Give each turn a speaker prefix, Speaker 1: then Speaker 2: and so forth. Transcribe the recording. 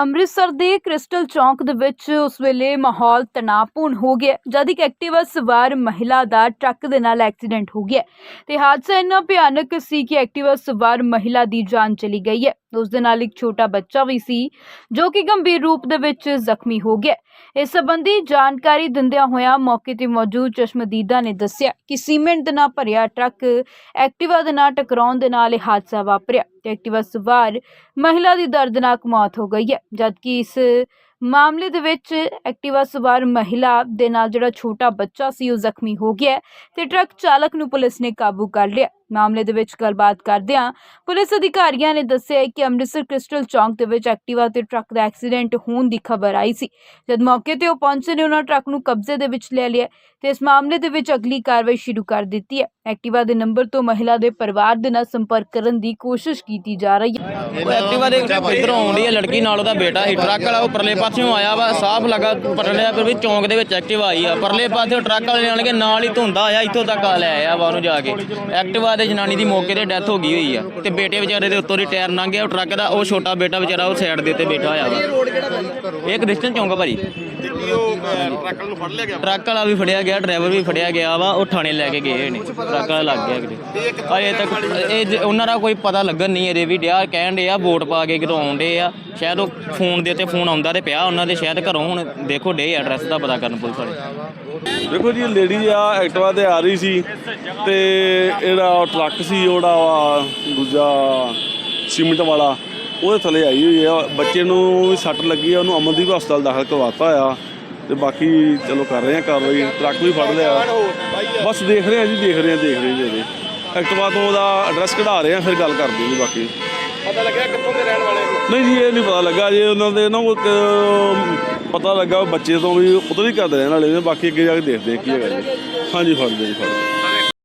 Speaker 1: ਅੰਮ੍ਰਿਤਸਰ ਦੇ ਕ੍ਰਿਸਟਲ ਚੌਂਕ ਦੇ ਵਿੱਚ ਉਸ ਵੇਲੇ ਮਾਹੌਲ ਤਣਾਅਪੂਰਨ ਹੋ ਗਿਆ ਜਦ ਇੱਕ ਐਕਟਿਵਾ ਸਵਾਰ ਮਹਿਲਾ ਦਾ ਟਰੱਕ ਦੇ ਨਾਲ ਐਕਸੀਡੈਂਟ ਹੋ ਗਿਆ ਤੇ ਹਾਦਸਾ ਇੰਨਾ ਭਿਆਨਕ ਸੀ ਕਿ ਐਕਟਿਵਾ ਸਵਾਰ ਮਹਿਲਾ ਦੀ ਜਾਨ ਚਲੀ ਗਈ ਹੈ। ਉਸ ਦੇ ਨਾਲ ਇੱਕ ਛੋਟਾ ਬੱਚਾ ਵੀ ਸੀ, ਜੋ ਕਿ ਗੰਭੀਰ ਰੂਪ ਦੇ ਵਿੱਚ ਜ਼ਖਮੀ ਹੋ ਗਿਆ। ਇਸ ਸੰਬੰਧੀ ਜਾਣਕਾਰੀ ਦਿੰਦਿਆਂ ਹੋਇਆਂ ਮੌਕੇ ਤੇ ਮੌਜੂਦ ਚਸ਼ਮਦੀਦਾ ਨੇ ਦੱਸਿਆ ਕਿ ਸੀਮੈਂਟ ਦੇ ਨਾਲ ਭਰਿਆ ਟਰੱਕ ਐਕਟਿਵਾ ਦੇ ਨਾਲ ਟਕਰਾਉਣ ਦੇ ਨਾਲ ਇਹ ਹਾਦਸਾ ਵਾਪਰਿਆ ਤੇ ਐਕਟਿਵਾ ਸਵਾਰ ਮਹਿਲਾ ਦੀ ਦਰਦਨਾਕ ਮੌਤ ਹੋ ਗਈ ਹੈ, ਜਦਕਿ ਇਸ ਮਾਮਲੇ ਦੇ ਵਿੱਚ ਐਕਟਿਵਾ ਸਵਾਰ ਮਹਿਲਾ ਦੇ ਨਾਲ ਜਿਹੜਾ ਛੋਟਾ ਬੱਚਾ ਸੀ ਉਹ ਜ਼ਖਮੀ ਹੋ ਗਿਆ ਹੈ ਤੇ ਟਰੱਕ ਚਾਲਕ ਨੂੰ ਪੁਲਿਸ ਨੇ ਕਾਬੂ ਕਰ ਲਿਆ। ਮਾਮਲੇ ਦੇ ਵਿੱਚ ਗੱਲਬਾਤ ਕਰਦਿਆਂ ਪੁਲਿਸ ਅਧਿਕਾਰੀਆਂ ਨੇ ਦੱਸਿਆ ਕਿ ਅੰਮ੍ਰਿਤਸਰ ਕ੍ਰਿਸਟਲ ਚੌਂਕ ਦੇ ਵਿੱਚ ਐਕਟਿਵਾ ਤੇ ਟਰੱਕ ਦਾ ਐਕਸੀਡੈਂਟ ਹੋਣ ਦੀ ਖਬਰ ਆਈ ਸੀ। ਜਦ ਮੌਕੇ ਤੇ ਉਹ ਪਹੁੰਚੇ ਨੇ, ਉਹਨਾਂ ਟਰੱਕ ਨੂੰ ਕਬਜ਼ੇ ਦੇ ਵਿੱਚ ਲੈ ਲਿਆ ਤੇ ਇਸ ਮਾਮਲੇ ਦੇ ਵਿੱਚ ਅਗਲੀ ਕਾਰਵਾਈ ਸ਼ੁਰੂ ਕਰ ਦਿੱਤੀ ਹੈ। ਐਕਟਿਵਾ ਦੇ ਨੰਬਰ ਤੋਂ ਮਹਿਲਾ ਦੇ ਪਰਿਵਾਰ ਦੇ ਨਾਲ ਸੰਪਰਕ ਕਰਨ ਦੀ ਕੋਸ਼ਿਸ਼ ਕੀਤੀ ਜਾ ਰਹੀ ਹੈ।
Speaker 2: ਐਕਟਿਵਾ ਦੇ ਇਧਰੋਂ ਆਉਂਦੀ ਹੈ ਲੜਕੀ ਨਾਲ ਉਹਦਾ ਬੇਟਾ ਸੀ। ਟਰੱਕ ਵਾਲਾ ਉਹ ਪਰਲੇ ਪਾਸਿਓਂ ਆਇਆ ਵਾ, ਸਾਫ਼ ਲੱਗਾ ਪਰਲੇ ਪਰ ਵੀ ਚੌਂਕ ਦੇ ਵਿੱਚ ਐਕਟਿਵਾ ਆਈ ਆ। ਪਰਲੇ ਪਾਸਿਓਂ ਟਰੱਕ ਵਾਲੇ ਆਣਗੇ ਨਾਲ ਹੀ ਧੁੰਦਾ ਆਇਆ, ਇੱਥੋਂ ਤੱਕ ਆ ਲੈ ਆਇਆ ਵਾ ਉਹਨੂੰ ਜਾ ਕੇ। ਐਕਟਿਵਾ ਦੇ ਜਨਾਨੀ ਦੀ ਮੌਕੇ ਤੇ ਡੈਥ ਹੋ ਗਈ ਹੋਈ ਆ। ਤੇ ਬੇਟੇ ਵਿਚਾਰੇ ਦੇ ਉੱਤੋਂ ਦੀ ਟਾਇਰ ਲੰਘ ਗਿਆ, ਉਹ ਟਰੱਕ ਦਾ, ਉਹ ਛੋਟਾ ਬੇਟਾ ਵਿਚਾਰਾ ਉਹ ਸਾਈਡ ਦੇ ਉੱਤੇ ਬੈਠਾ ਹੋਇਆ ਵਾ। ਇਹ ਕ੍ਰਿਸਚਨ ਚੌਂਕ ਆ ਭਾਜੀ। ਟਰੱਕ ਵਾਲਾ ਵੀ ਫੜਿਆ ਗਿਆ ਡਰਾਈਵਰ ਵੀ ਫੜਿਆ ਗਿਆ ਵਾ ਉਹ ਥਾਣੇ ਲੈ ਕੇ ਗਏ ਨੇ। ਟਰੱਕ ਵਾਲਾ ਲੱਗ ਗਿਆ ਕਿਤੇ। ਅਜੇ ਤੱਕ ਇਹ ਜ- ਉਹਨਾਂ ਦਾ ਕੋਈ ਪਤਾ ਲੱਗਣ ਨਹੀਂ ਅਜੇ ਵੀ ਡਿਆ ਕਹਿਣ ਦੇ ਆ ਵੋਟ ਪਾ ਕੇ ਕਿਤੋਂ ਆਉਂਦੇ ਆ। ਸ਼ਾਇਦ ਉਹ ਫੋਨ ਦੇ ਉੱਤੇ ਫੋਨ ਆਉਂਦਾ ਤੇ ਪਿਆ ਉਹਨਾਂ ਦੇ ਸ਼ਾਇਦ ਘਰੋਂ ਹੁਣ ਦੇਖੋ ਡੇ ਐਡਰੈਸ ਦਾ ਪਤਾ ਕਰਨ ਪੁਲਿਸ ਵਾਲੇ।
Speaker 3: ਦੇਖੋ ਜੀ ਲੇਡੀ ਆ ਐਕਟਿਵਾ ਤੇ ਆ ਰਹੀ ਸੀ ਤੇ ਇਹਦਾ ਟਰੱਕ ਸੀ ਉਹਦਾ ਵਾ ਦੂਜਾ ਸੀਮਿੰਟ ਵਾਲਾ ਉਹਦੇ ਥੱਲੇ ਆਈ ਹੋਈ ਆ ਬੱਚੇ ਨੂੰ ਵੀ ਸੱਟ ਲੱਗੀ ਆ ਉਹਨੂੰ ਅਮਨਦੀਪ ਹਸਪਤਾਲ ਦਾਖਲ ਕਰਵਾਤਾ ਆ। ਤੇ ਬਾਕੀ ਚਲੋ ਕਰ ਰਹੇ ਆ ਕਾਰਵਾਈ ਟਰੱਕ ਵੀ ਫੜ ਲਿਆ। ਬਸ ਦੇਖ ਰਹੇ ਆ ਜੀ ਦੇਖ ਰਹੇ ਆ ਦੇਖ ਰਹੇ ਜੀ ਐਕਟਿਵਾ ਤੋਂ ਉਹਦਾ ਐਡਰੈਸ ਕਢਾ ਰਹੇ ਆ ਫਿਰ ਗੱਲ ਕਰਦੇ ਜੀ ਬਾਕੀ।
Speaker 4: ਪਤਾ ਲੱਗਿਆ ਕਿੱਥੋਂ ਦੇ ਰਹਿਣ ਵਾਲੇ ਨੇ
Speaker 3: ਨਹੀਂ ਜੀ ਇਹ ਨਹੀਂ ਪਤਾ ਲੱਗਾ ਜੇ ਉਹਨਾਂ ਦੇ ਨਾ ਉਹ ਪਤਾ ਲੱਗਾ ਬੱਚੇ ਤੋਂ ਵੀ ਉਧਰ ਹੀ ਕਰਦੇ ਰਹਿਣ ਵਾਲੇ ਨੇ ਬਾਕੀ ਅੱਗੇ ਜਾ ਕੇ ਦੇਖਦੇ ਆ ਕੀ ਹੈਗਾ ਜੀ। ਹਾਂਜੀ ਫੜਦੇ ਜੀ ਫੜਦੇ